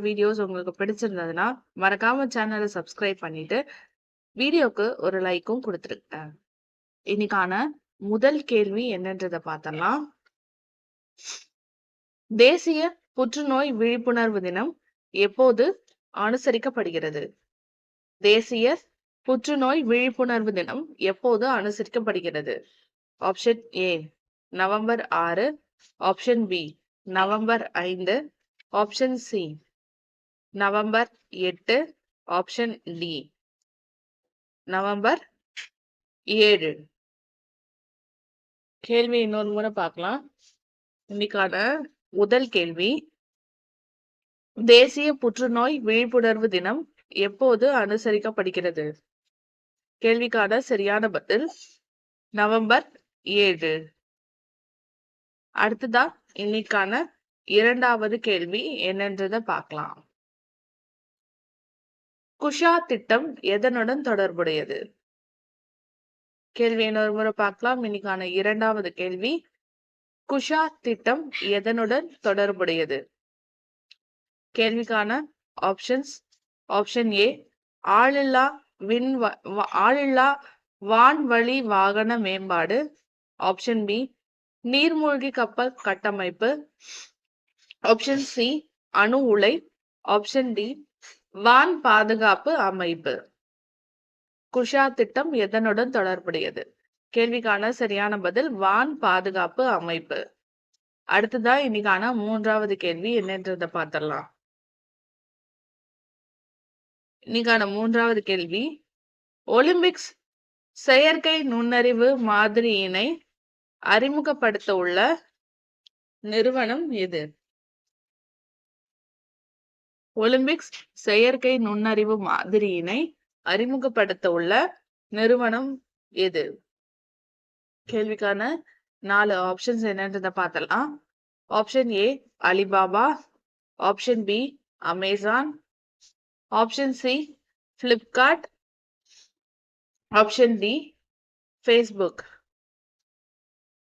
Videos உங்களுக்கு பிடிச்சிருந்ததுன்னா மறக்காம சேனலை சப்ஸ்கிரைப் பண்ணிட்டு வீடியோக்கு ஒரு லைக்கும் கொடுத்துருங்க இன்னைக்கான முதல் கேள்வி என்னன்றதை பார்த்தலாம் தேசிய புற்றுநோய் விழிப்புணர்வு தினம் எப்போது அனுசரிக்கப்படுகிறது? தேசிய புற்றுநோய் விழிப்புணர்வு தினம் எப்போது அனுசரிக்கப்படுகிறது? ஆப்ஷன் ஏ நவம்பர் ஆறு. ஆப்ஷன் பி நவம்பர் ஐந்து. ஆப்ஷன் சி நவம்பர் எட்டு ஆப்ஷன் டி நவம்பர் ஏழு. கேள்வி இன்னொரு முறை பார்க்கலாம். இன்னைக்கான முதல் கேள்வி. தேசிய புற்றுநோய் விழிப்புணர்வு தினம் எப்போது அனுசரிக்கப்படுகிறது? கேள்விக்கான சரியான பதில் நவம்பர் ஏழு. அடுத்ததா இன்னைக்கான இரண்டாவது கேள்வி என்னன்றதை பார்க்கலாம். குஷா திட்டம் எதனுடன் தொடர்புடையது? கேள்வி இன்னொரு முறை பார்க்கலாம். இன்னைக்கான இரண்டாவது கேள்வி. குஷா திட்டம் எதனுடன் தொடர்புடையது? கேள்விக்கான ஆப்ஷன்ஸ் ஆப்ஷன் ஏ ஆளில்லா விண் வ- வ- ஆளில்லா வான்வழி வாகன மேம்பாடு. ஆப்ஷன் பி நீர்மூழ்கி கப்பல் கட்டமைப்பு. ஆப்ஷன் சி அணு உலை. ஆப்ஷன் டி வான் பாதுகாப்பு அமைப்பு. குஷா திட்டம் எதனுடன் தொடர்புடையது? கேள்விக்கான சரியான பதில் வான் பாதுகாப்பு அமைப்பு. அடுத்ததான் இன்னைக்கான மூன்றாவது கேள்வி என்னன்றத பார்த்திடலாம். இன்னைக்கான மூன்றாவது கேள்வி ஒலிம்பிக்ஸ் செயற்கை நுண்ணறிவு மாதிரியினை அறிமுகப்படுத்த உள்ள நிறுவனம் எது? ஒலிம்பிக்ஸ் செயற்கை நுண்ணறிவு மாதிரியினை அறிமுகப்படுத்த உள்ள நிறுவனம் எது? கேள்விக்கான நாலு ஆப்ஷன்ஸ் என்னன்றத பார்த்தலாம் option A Alibaba option B Amazon option C Flipkart option D Facebook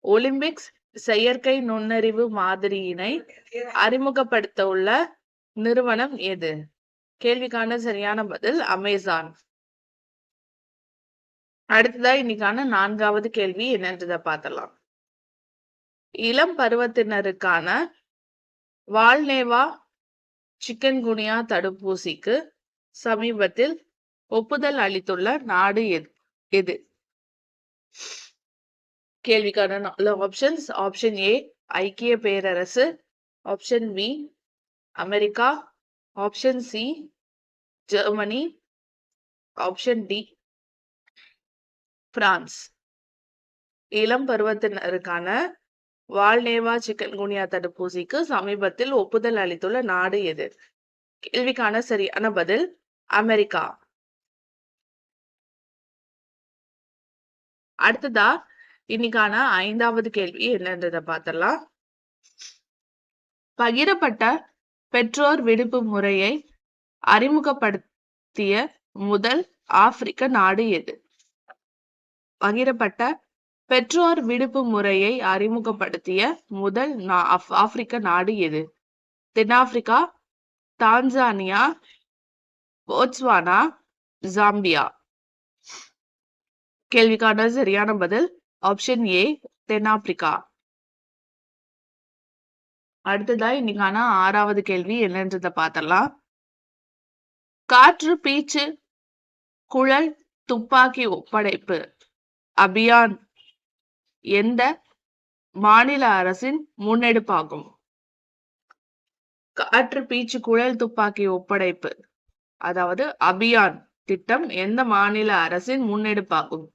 Olympics செயற்கை நுண்ணறிவு மாதிரியினை அறிமுகப்படுத்த உள்ள நிறுவனம் எது? கேள்விக்கான சரியான பதில் அமேசான். அடுத்ததா இன்னைக்கான நான்காவது கேள்வி என்னன்றத பார்த்தலாம் இளம் பருவத்தினருக்கான வால்நேவா சிக்கன் குனியா தடுப்பூசிக்கு சமீபத்தில் ஒப்புதல் அளித்துள்ள நாடு எது எது? கேள்விக்கான ஆப்ஷன்ஸ் ஆப்ஷன் ஏ ஐக்கிய பேரரசு. Option B America option C Germany option D France. இளம் பருவத்தினருக்கான வால்நேவா சிக்கன் குனியா தடுப்பூசிக்கு சமீபத்தில் ஒப்புதல் அளித்துள்ள நாடு எது? கேள்விக்கான சரியான பதில் அமெரிக்கா. அடுத்ததா இன்னைக்கான ஐந்தாவது கேள்வி என்னன்றதை பார்த்தலாம் பகிரப்பட்ட பெற்றோர் விடுப்பு முறையை அறிமுகப்படுத்திய முதல் ஆப்பிரிக்க நாடு எது? பகிரப்பட்ட பெற்றோர் விடுப்பு முறையை அறிமுகப்படுத்திய முதல் நா- ஆப்பிரிக்க நாடு எது? தென்னாப்பிரிக்கா தான்சானியா போட்ஸ்வானா ஜாம்பியா? கேள்விக்கான சரியான பதில் ஆப்ஷன் ஏ தென்னாப்பிரிக்கா. அடுத்ததா இன்னைக்கான ஆறாவது கேள்வி என்னன்றதை பார்த்தலாம் காற்று பீச்சு குழல் துப்பாக்கி ஒப்படைப்பு அபியான் எந்த மாநில அரசின் முன்னெடுப்பாகும்? காற்று பீச்சு குழல் துப்பாக்கி ஒப்படைப்பு அதாவது அபியான் திட்டம் எந்த மாநில அரசின் முன்னெடுப்பாகும்?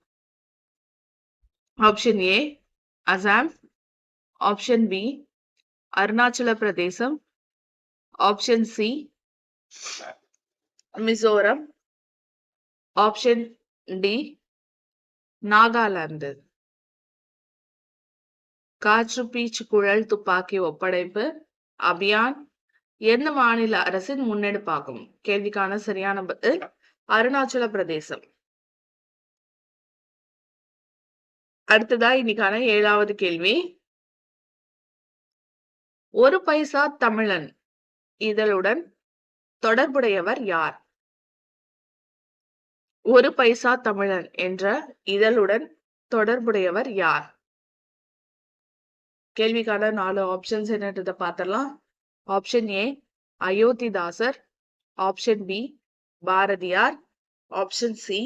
Option A Assam. Option B Arunachal Pradesh option C Mizoram option D Nagaland காற்று பீச்சு குழல் துப்பாக்கி ஒப்படைப்பு அபியான். எந்த மாநில அரசின் முன்னெடுப்பாகும்? கேள்விக்கான சரியான பதில் அருணாச்சல பிரதேசம். அடுத்ததா இன்னைக்கான ஏழாவது கேள்வி. ஒரு பைசா தமிழன். இதழுடன் தொடர்புடையவர் யார்? ஒரு பைசா தமிழன் என்ற இதழுடன் தொடர்புடையவர் யார்? கேள்விக்கான நாலு ஆப்ஷன்ஸ் என்னன்றதை பார்த்தலாம் option A Ayothidasar. Option B Bharathiyar. Option C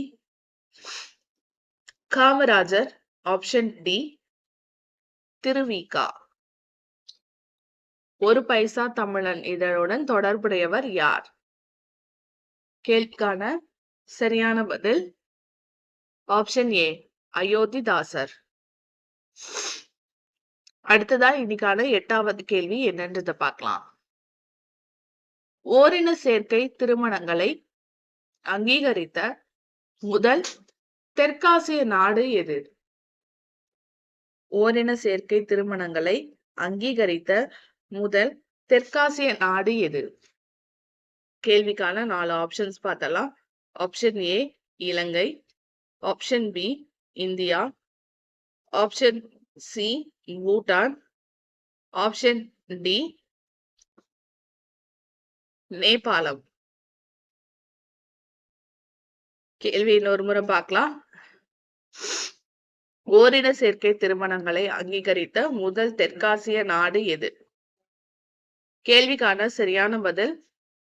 Kamarajar. Option D Thiruvika. ஒரு பைசா தமிழன் இதழுடன் தொடர்புடையவர் யார்? கேள்விக்கான சரியான பதில் ஆப்ஷன் ஏ அயோத்திதாசர். அடுத்ததா இன்னைக்கான எட்டாவது கேள்வி என்னன்றத பார்க்கலாம். ஓரின சேர்க்கை திருமணங்களை அங்கீகரித்த முதல் தெற்காசிய நாடு எது? ஓரின சேர்க்கை திருமணங்களை அங்கீகரித்த முதல் தெற்காசிய நாடு எது? கேள்விக்கான நாலு ஆப்ஷன்ஸ் பார்த்தலாம் option A Ilangai. Option B India. Option C Bhutan. Option D Nepalam. கேள்வி இன்னொரு முறை பார்க்கலாம். ஓரின சேர்க்கை திருமணங்களை அங்கீகரித்த முதல் தெற்காசிய நாடு எது? கேள்விக்கான சரியான பதில்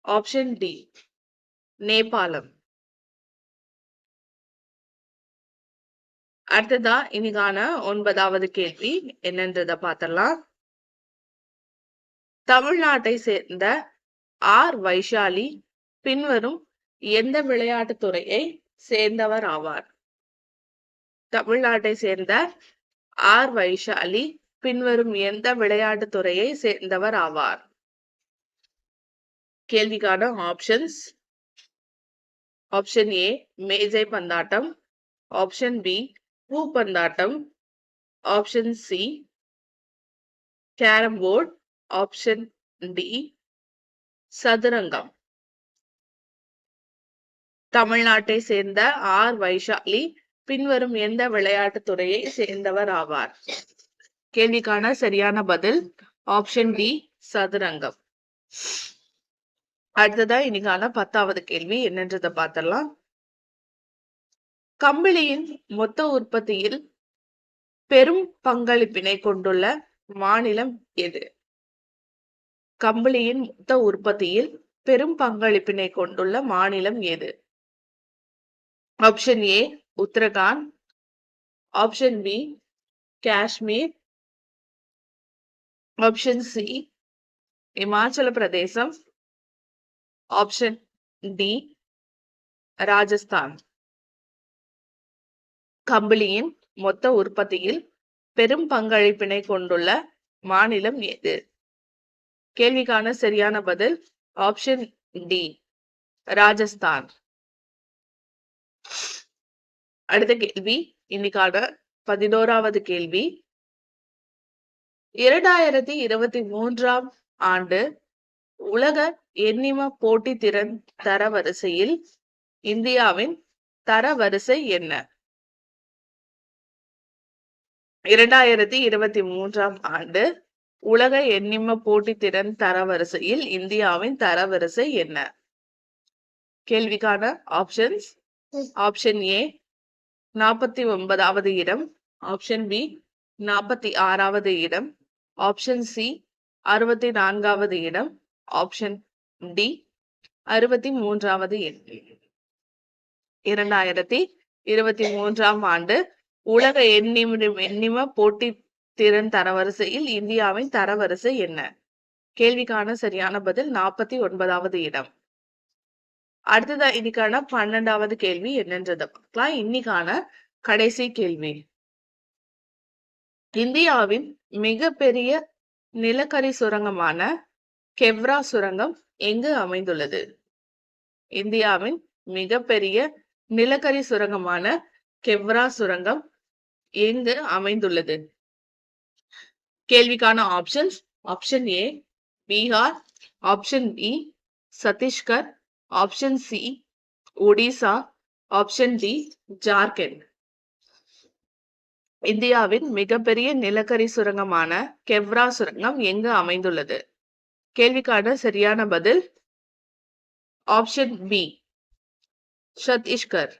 ஆப்ஷன் டி நேபாளம். அடுத்ததா இன்னைக்கான ஒன்பதாவது கேள்வி என்னன்றத பார்த்தலாம் தமிழ்நாட்டை சேர்ந்த ஆர் வைஷாலி பின்வரும் எந்த விளையாட்டு துறையை சேர்ந்தவர் ஆவார்? தமிழ்நாட்டை சேர்ந்த ஆர் வைஷாலி பின்வரும் எந்த விளையாட்டு துறையை சேர்ந்தவர் ஆவார்? கேள்விக்கான ஆப்ஷன்ஸ் ஆப்ஷன் ஏ மேஜை பந்தாட்டம். Option B பூப்பந்தாட்டம் option C carrom board option D சதுரங்கம். தமிழ்நாட்டை சேர்ந்த ஆர் வைஷாலி பின்வரும் எந்த விளையாட்டு துறையை சேர்ந்தவர் ஆவார்? கேள்விக்கான சரியான பதில் ஆப்ஷன் டி சதுரங்கம். அடுத்ததா இன்னைக்கான பத்தாவது கேள்வி என்னன்றத பார்த்தரலாம் கம்பளியின் மொத்த உற்பத்தியில் பெரும் பங்களிப்பினை கொண்டுள்ள மாநிலம் எது? கம்பளியின் மொத்த உற்பத்தியில் பெரும் பங்களிப்பினை கொண்டுள்ள மாநிலம் எது? Option A Uttarakhand. Option B Kashmir. Option C Himachal Pradesh. Option D Rajasthan கம்பளியின் மொத்த உற்பத்தியில் பெரும் பங்களிப்பினை கொண்டுள்ள மாநிலம் எது? கேள்விக்கான சரியான பதில் ஆப்ஷன் டி ராஜஸ்தான் அடுத்த கேள்வி இன்னைக்கான பதினோராவது கேள்வி. இரண்டாயிரத்தி இருபத்தி மூன்றாம் ஆண்டு உலக எண்ணிம போட்டி திறன் தரவரிசையில் இந்தியாவின் தரவரிசை என்ன? இரண்டாயிரத்தி இருபத்தி மூன்றாம் ஆண்டு உலக எண்ணிம போட்டித்திறன் தரவரிசையில் இந்தியாவின் தரவரிசை என்ன? கேள்விக்கான ஆப்ஷன்ஸ் ஆப்ஷன் ஏ நாற்பத்தி ஒன்பதாவது இடம். ஆப்ஷன் பி நாற்பத்தி ஆறாவது இடம். ஆப்ஷன் சி அறுபத்தி நான்காவது இடம். ஆப்ஷன் டி அறுபத்தி மூன்றாவது எண். இரண்டாயிரத்தி இருபத்தி மூன்றாம் ஆண்டு உலக எண்ணிம எண்ணிம போட்டி திறன் தரவரிசையில் இந்தியாவின் தரவரிசை என்ன? கேள்விக்கான சரியான பதில் நாற்பத்தி ஒன்பதாவது இடம். அடுத்ததா இன்னைக்கான பன்னெண்டாவது கேள்வி என்னன்றத? பார்க்கலாம். இன்னைக்கான கடைசி கேள்வி. இந்தியாவின் மிகப்பெரிய நிலக்கரி சுரங்கமான கெவ்ரா சுரங்கம் எங்கு அமைந்துள்ளது? இந்தியாவின் மிகப்பெரிய நிலக்கரி சுரங்கமான கெவ்ரா சுரங்கம் எங்கு அமைந்துள்ளது? கேள்விக்கான options option A Bihar option B Chhattisgarh option C Odisha option D Jharkhand. இந்தியாவின் மிகப்பெரிய நிலக்கரி சுரங்கமான கெவ்ரா சுரங்கம் எங்கு அமைந்துள்ளது? கேள்விக்கான சரியான பதில் ஆப்ஷன் பி சத்தீஸ்கர்